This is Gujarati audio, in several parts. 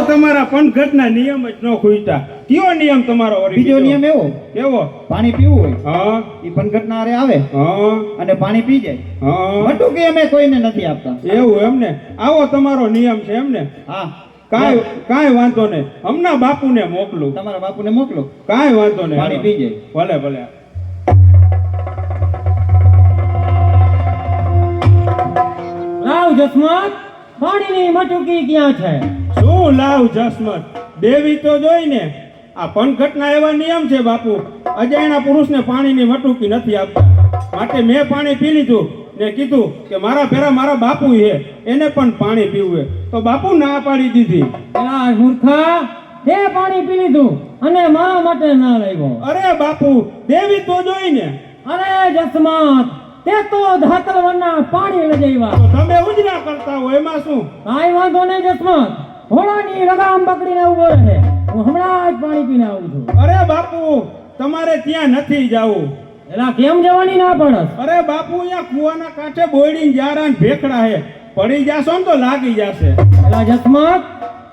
તમારા પંખટના નિયમ જ ન ખૂટતા. કયો નિયમ તમારો બીજો નિયમ એવો? કેવો પાણી પીવું હોય. હા. એ પંખટના આરે આવે હા. અને પાણી પી જાય. હા. મટુકી અમે કોઈને નથી આપતા. એવું એમને? આવો તમારો નિયમ છે એમને? હા. કાંઈ કાંઈ વાંધો નહીં. હમણાં બાપુને મોકલું. તમારા બાપુને મોકલો. કાંઈ વાંધો નહીં. પાણી. પી જાય. ભલે ભલે. લાવ જસમત પાણીની મટુકી ક્યાં છે? શું લાવ જસમત. દેવી તો જોઈ ને આ પંચઘટના એવા નિયમ છે બાપુ અજાણ્યા પુરુષને પાણીની મટુકી નથી આપતા. માટે મેં પાણી પી લીધું ને કીધું કે મારા ફેરા મારા બાપુ છે એને પણ પાણી પીવું તો બાપુ ના પાડી દીધી. મૂર્ખા તે પાણી પી લીધું અને મારા માટે ના લાવ્યો? અરે બાપુ દેવી તો જોઈ ને અરે જસમત તે તો ધાતરવરના પાણી લઈ જઈવા તમે ઉજરા કરતા હો એમાં શું? કાંઈ વાંધો નહીં જસમત. ઘોડાની લગામ પકડીને ઊભો રહે. હું હમણાં જ પાણી પીને આવું છું. અરે બાપુ તમારે ત્યાં નથી જવું. એલા કેમ જવાની ના પડસ? અરે બાપુ અહીંયા કુવાના કાંઠે બોયડીને જારા ભેખડા હે. પડી જાશો ને તો લાગી જશે. એલા જસમત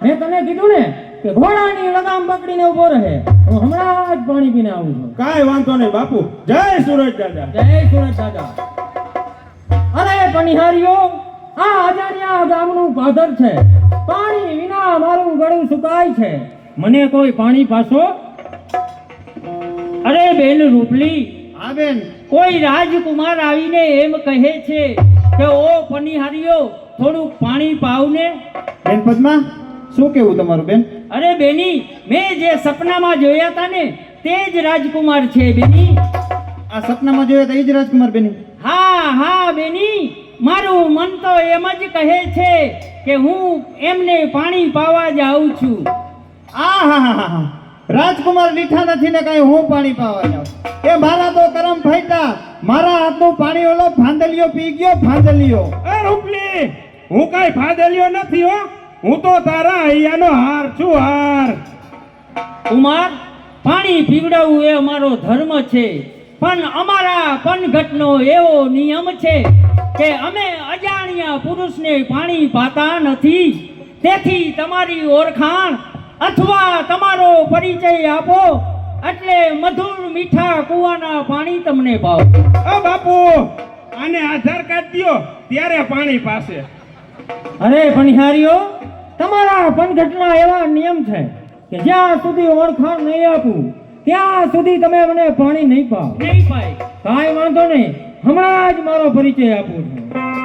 મેં તને કીધું ને કે ઘોડાની લગામ પકડીને ઊભો રહે. હું હમણાં જ પાણી પીને આવું છું. કાંઈ વાંધો નહીં બાપુ. જય સુરજ દાદા. જય સુરજ દાદા. અરે પનિહારીઓ આ અજાણ્યા ગામનું પાદર છે. પાણી વિના મારું ગળું સુકાય છે. મને કોઈ પાણી પાસો અરે બેન રૂપલી હા બેન. કોઈ રાજકુમાર આવીને એમ કહે છે કે ઓ પનિહારીઓ થોડુંક પાણી પાવને બેન પદ્મા શું કેવું તમારું બેન? અરે બેની મેં જે સપનામાં જોયા હતા ને તે જ રાજકુમાર છે બેની. આ સપનામાં જોયા હતા એ જ રાજકુમાર બેની? હા હા બેની. મારું મન તો એમ જ કહે છે કે હું એમને પાણી પાવા જ આવું છું. આ હા હા હા રાજકુમાર લીઠા નથી ને કઈ હું પાણી પાવા જાઉં. એ મારા તો કરમ ફાઈટા. મારા હાથનું પાણી ઓલો ફાંદલિયો પી ગયો ભાંદલિયો. એ રૂપલી હું કાંઈ ફાદલિયો નથી હો. હું તો તારા અહીંયાનો હાર છું હાર. કુમાર પાણી પીવડાવવું એ અમારો ધર્મ છે. પણ અમારા પનઘટનો એવો નિયમ છે કે અમે અજાણ્યા પુરુષને પાણી પાતા નથી. તેથી તમારી ઓળખાણ અથવા તમારો પરિચય આપો. એટલે મધુર મીઠા કુવાના પાણી તમને પાવ. અ બાપુ આને આધાર કાર્ડ દયો ત્યારે પાણી પાસે અરે ભણિહારીઓ તમારા પનઘટના એવા નિયમ છે કે જ્યાં સુધી ઓળખાણ નહીં આપું ત્યાં સુધી તમે મને પાણી નહીં પાવ. નહીં પાય. કાંઈ વાંધો નહીં. હમણાં જ મારો પરિચય આપું છું.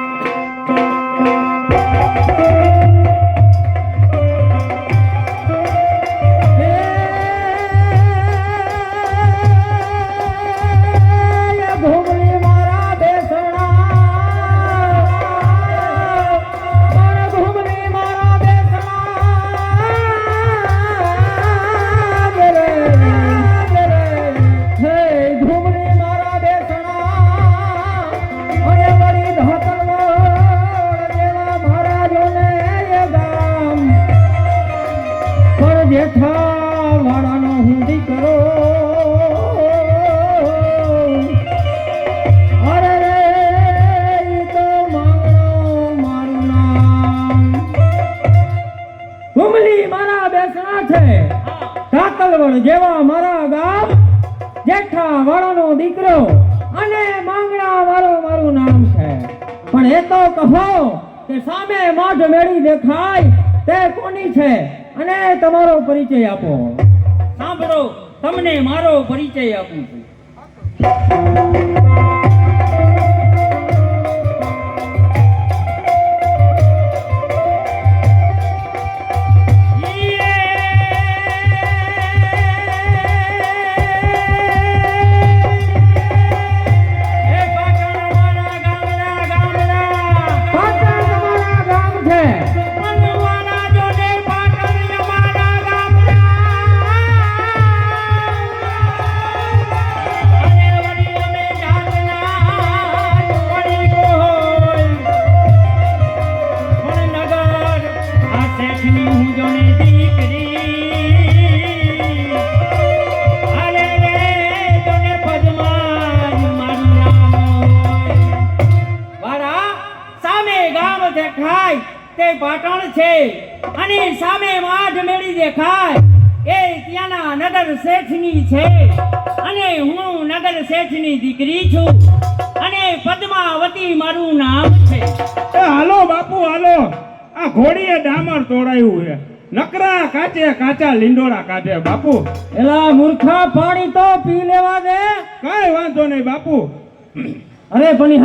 કાતલવડ જેવા મારા ગામ જેઠા વાળાનો દીકરો અને માંગણા વાળો મારું નામ છે. પણ એ તો કહો કે સામે માઢ મેળી દેખાય, તે કોની છે? અને તમારો પરિચય આપો. સાંભળો, તમને મારો પરિચય આપું છું. દેખાય, તે પાટણ છે. અને સામે માઢ મેળી દેખાય, એ ત્યાંના નગર શેઠની છે. અને હું નગર શેઠની દીકરી છું. અને પદ્માવતી મારું નામ છે. હાલો બાપુ, હાલો. આ ઘોડીએ ડામર તોડાયું છે. નકરા કાચે કાચા લીંડોળા કાઢે બાપુ. એલા મૂર્ખા પાણી તો પી લેવા દે. કઈ વાંધો નહીં બાપુ. અરે ભણી